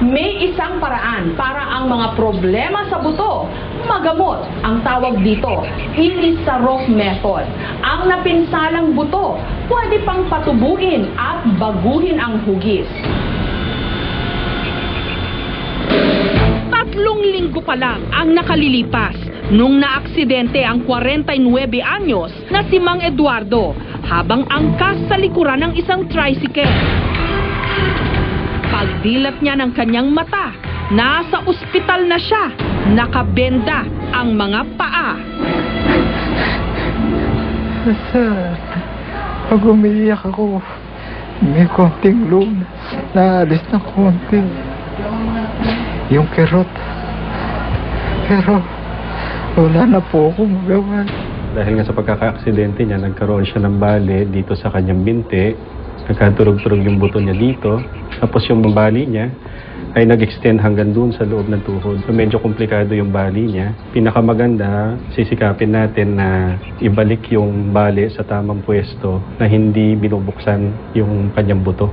May isang paraan para ang mga problema sa buto magamot. Ang tawag dito, Ilisarov method. Ang napinsalang buto, pwede pang patubuin at baguhin ang hugis. Tatlong linggo pa lang ang nakalilipas nung naaksidente ang 49 anyos na si Mang Eduardo habang angkas sa likuran ng isang tricycle. Pagdilat niya ng kanyang mata, nasa ospital na siya, nakabenda ang mga paa. Pag umiiyak ako, may konting loan. Naalis ng konti. Yung kerot. Pero, wala na po akong magawa. Dahil nga sa pagkaka-aksidente niya, nagkaroon siya ng bale dito sa kanyang binti. Nagkaturog-turog yung buto niya dito. Tapos yung bali niya ay nag-extend hanggang dun sa loob ng tuhod. So medyo komplikado yung bali niya. Pinakamaganda, sisikapin natin na ibalik yung bali sa tamang pwesto na hindi binubuksan yung kanyang buto.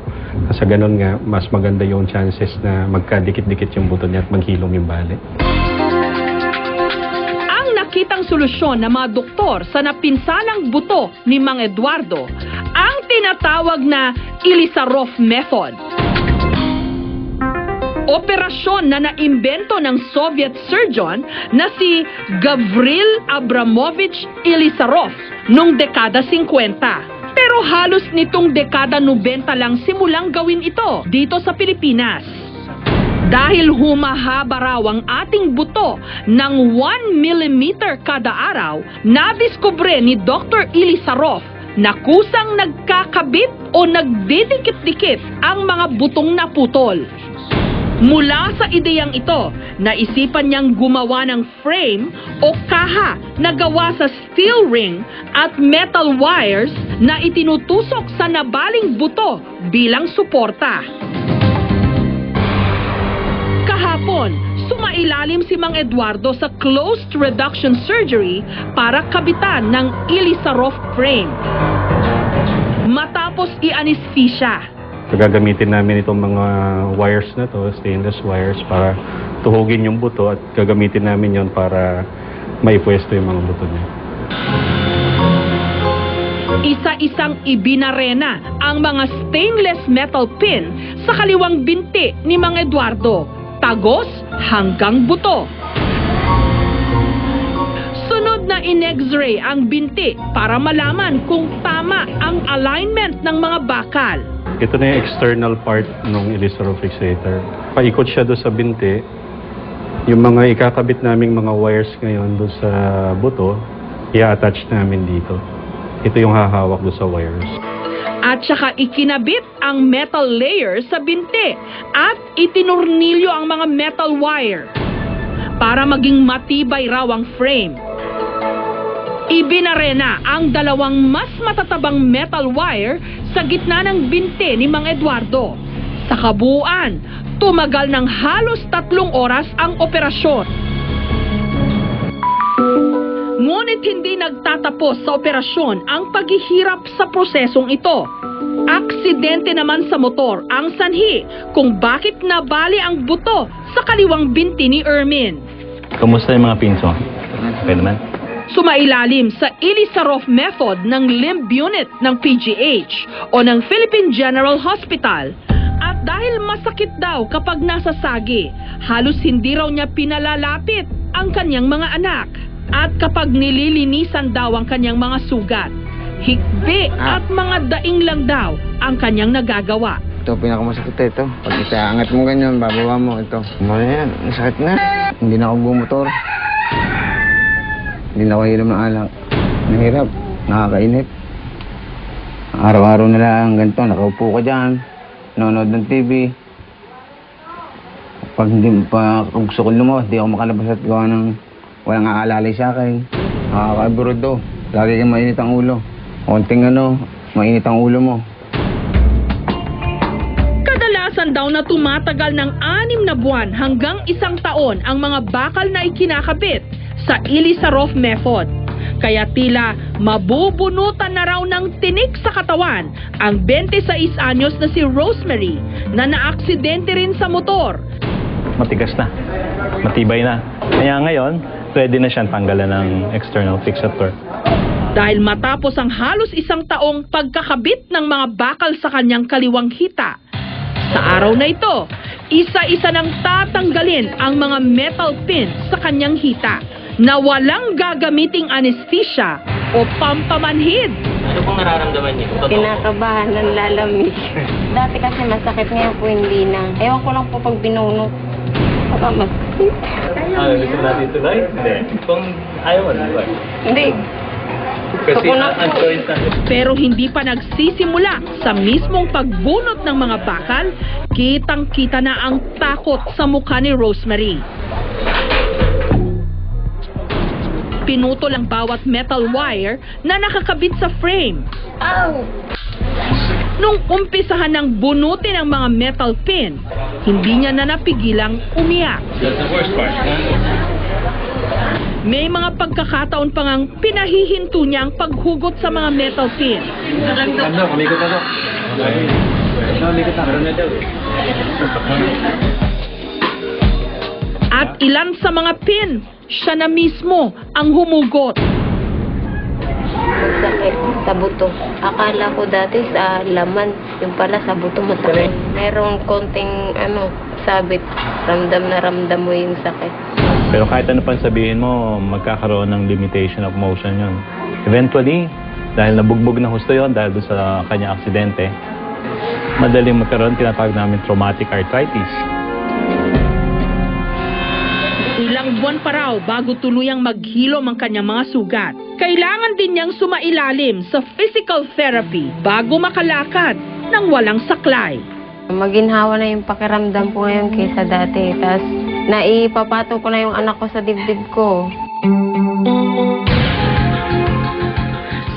Sa ganun nga, mas maganda yung chances na magkadikit-dikit yung buto niya at maghilom yung bali. Ang nakitang solusyon ng mga doktor sa napinsalang buto ni Mang Eduardo tinatawag na Ilisarov method. Operasyon na naimbento ng Soviet surgeon na si Gavril Abramovich Ilisarov noong dekada 50. Pero halos nitong dekada 90 lang simulang gawin ito dito sa Pilipinas. Dahil humahaba raw ang ating buto ng 1 mm kada araw, nadiskubre ni Dr. Ilisarov na kusang nagkakabit o nagdidikit-dikit ang mga butong naputol. Mula sa ideyang ito, naisipan niyang gumawa ng frame o kaha na gawa sa steel ring at metal wires na itinutusok sa nabaling buto bilang suporta. Kahapon, sumailalim si Mang Eduardo sa closed reduction surgery para kabitan ng Ilisarov frame. Matapos i-anesthesia, Gagamitin namin itong mga wires na to, stainless wires, para tuhugin yung buto at gagamitin namin yon para maipwesto yung mga buto niya. isa-isang ibinarena ang mga stainless metal pin sa kaliwang binti ni Mang Eduardo, tagos hanggang buto. Sunod na in-x-ray ang binti para malaman kung tama ang alignment ng mga bakal. Ito na yung external part ng Elisaro fixator. Paikot siya doon sa binti. Yung mga ikakabit naming mga wires ngayon doon sa buto, i-attach namin dito. Ito yung hahawak doon sa wires. At saka ikinabit ang metal layer sa binti at itinurnilyo ang mga metal wire para maging matibay raw ang frame. Ibinarena ang dalawang mas matatabang metal wire sa gitna ng binti ni Mang Eduardo. Sa kabuuan, tumagal ng halos tatlong oras ang operasyon. Ngunit hindi nagtatapos sa operasyon ang paghihirap sa prosesong ito. Aksidente naman sa motor ang sanhi kung bakit nabali ang buto sa kaliwang binti ni Ermin. Kamusta yung mga pinso? Okay naman? Sumailalim sa Ilisarov method ng limb unit ng PGH o ng Philippine General Hospital. At dahil masakit daw kapag nasa sagi, halos hindi raw niya pinalalapit ang kanyang mga anak. At kapag nililinisan daw ang kanyang mga sugat, hikbi at mga daing lang daw ang kanyang nagagawa. Ito, pinakamasakit ito. Pag itaangat mo ganyan, bababa mo ito. Ano yan? Masakit na. Hindi na ako bumotor. Hindi na ako hiram ng alak. Nahirap. Nakakainit. Araw-araw na lang ganito. Nakaupo ka dyan. Nanonood ng TV. Pag hindi pa gusto ko lumabas, di ako makalabas at gawa ng walang aalalay sa akin. Nakaka-abroad do. Lagi kang mainit ang ulo. Konting ano, mainit ang ulo mo. Kadalasan daw na tumatagal ng anim na buwan hanggang isang taon ang mga bakal na ikinakabit sa Ilisarov method. Kaya tila mabubunutan na raw ng tinik sa katawan ang 26 anyos na si Rosemary na naaksidente rin sa motor matigas na, matibay na. Kaya ngayon, pwede na siyang tanggalan ng external fixator. Dahil matapos ang halos isang taong pagkakabit ng mga bakal sa kanyang kaliwang hita. Sa araw na ito, isa-isa nang tatanggalin ang mga metal pin sa kanyang hita na walang gagamiting anesthesia o pampamanhid. Ano pong nararamdaman niyo? Totoo. Kinakabahan ng lalamig. Dati kasi masakit ngayon po hindi na. Ewan ko lang po pag binunot. Baka masakit. Ano, gusto mo natin ituloy? Hindi. Kung ayaw mo, di ba? Hindi. Kasi na ang choice natin. Pero hindi pa nagsisimula sa mismong pagbunot ng mga bakal, kitang-kita na ang takot sa mukha ni Rosemary. Pinutol ang bawat metal wire na nakakabit sa frame. Nung umpisahan ng bunutin ang mga metal pin, hindi niya na napigilang umiyak. That's the worst part. May mga pagkakataon pa ngang pinahihinto niya ang paghugot sa mga metal pin. Ano, kumikot na to. Ano, kumikot na. Daw. At ilan sa mga pin, siya na mismo ang humugot. Masakit sa buto. Akala ko dati sa laman. Yung pala sa buto masakit. Merong konting ano, sabit. Ramdam na ramdam mo yung sakit. Pero kahit ano pang sabihin mo, magkakaroon ng limitation of motion yun. Eventually, dahil nabugbog na husto yun, dahil doon sa kanya aksidente, madaling magkaroon tinatawag namin traumatic arthritis. Ilang buwan pa raw bago tuluyang maghilom ang kanyang mga sugat. Kailangan din niyang sumailalim sa physical therapy bago makalakad ng walang saklay. Maginhawa na yung pakiramdam ko ngayon kaysa dati. Tapos, naipapato ko na yung anak ko sa dibdib ko.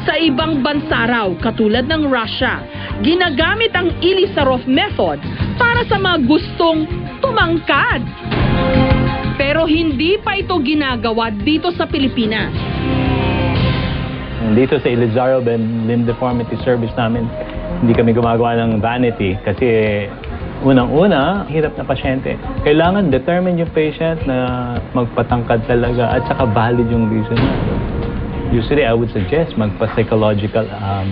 Sa ibang bansa raw, katulad ng Russia, ginagamit ang Ilisarov method para sa mga gustong tumangkad. Pero hindi pa ito ginagawa dito sa Pilipinas. Dito sa Ilizarov and Limb Deformity Service namin, hindi kami gumagawa ng vanity kasi unang-una, hirap na pasyente. Kailangan determine yung patient na magpatangkad talaga at saka valid yung reason. Usually, I would suggest magpa-psychological um,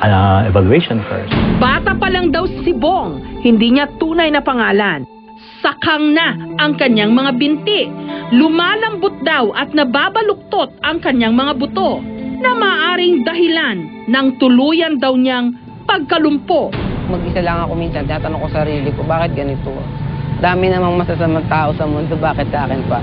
uh, evaluation first. Bata pa lang daw si Bong, hindi niya tunay na pangalan. Sakang na ang kanyang mga binti. Lumalambot daw at nababaluktot ang kanyang mga buto na maaring dahilan ng tuluyan daw niyang pagkalumpo. Mag-isa lang ako minsan, tatanong ko sa sarili ko, bakit ganito? Dami namang masasamang tao sa mundo, bakit sa akin pa?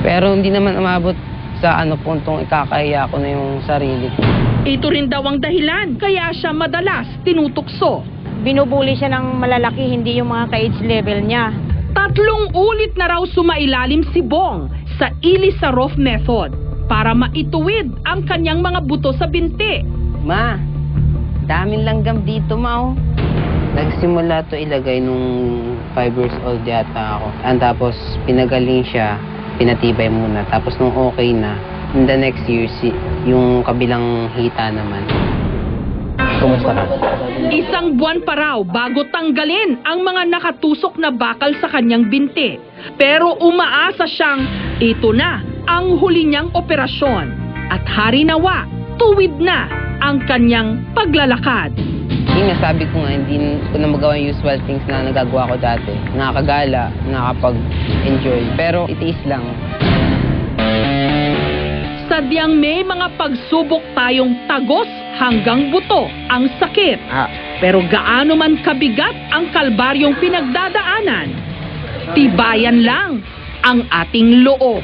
Pero hindi naman umabot sa ano puntong ikakahiya ko na yung sarili ko. Ito rin daw ang dahilan kaya siya madalas tinutukso. binubuli siya ng malalaki, hindi yung mga ka-age level niya. Tatlong ulit na raw sumailalim si Bong sa Ilisarov method para maituwid ang kanyang mga buto sa binti. Ma, daming langgam dito, ma, oh. Nagsimula to ilagay nung 5 years old yata ako. And tapos pinagaling siya, pinatibay muna. Tapos nung okay na, in the next year, si, yung kabilang hita naman. Kumusta ka? Isang buwan pa raw bago tanggalin ang mga nakatusok na bakal sa kanyang binti. Pero umaasa siyang ito na ang huli niyang operasyon. At hari nawa, tuwid na ang kanyang paglalakad. Yun nga, sabi ko nga, hindi ko na magawa yung usual things na nagagawa ko dati. Nakakagala, nakakapag-enjoy. Pero itiis lang. Sadyang may mga pagsubok tayong tagos hanggang buto ang sakit. Ah, Pero gaano man kabigat ang kalbaryong pinagdadaanan, tibayan lang ang ating loob.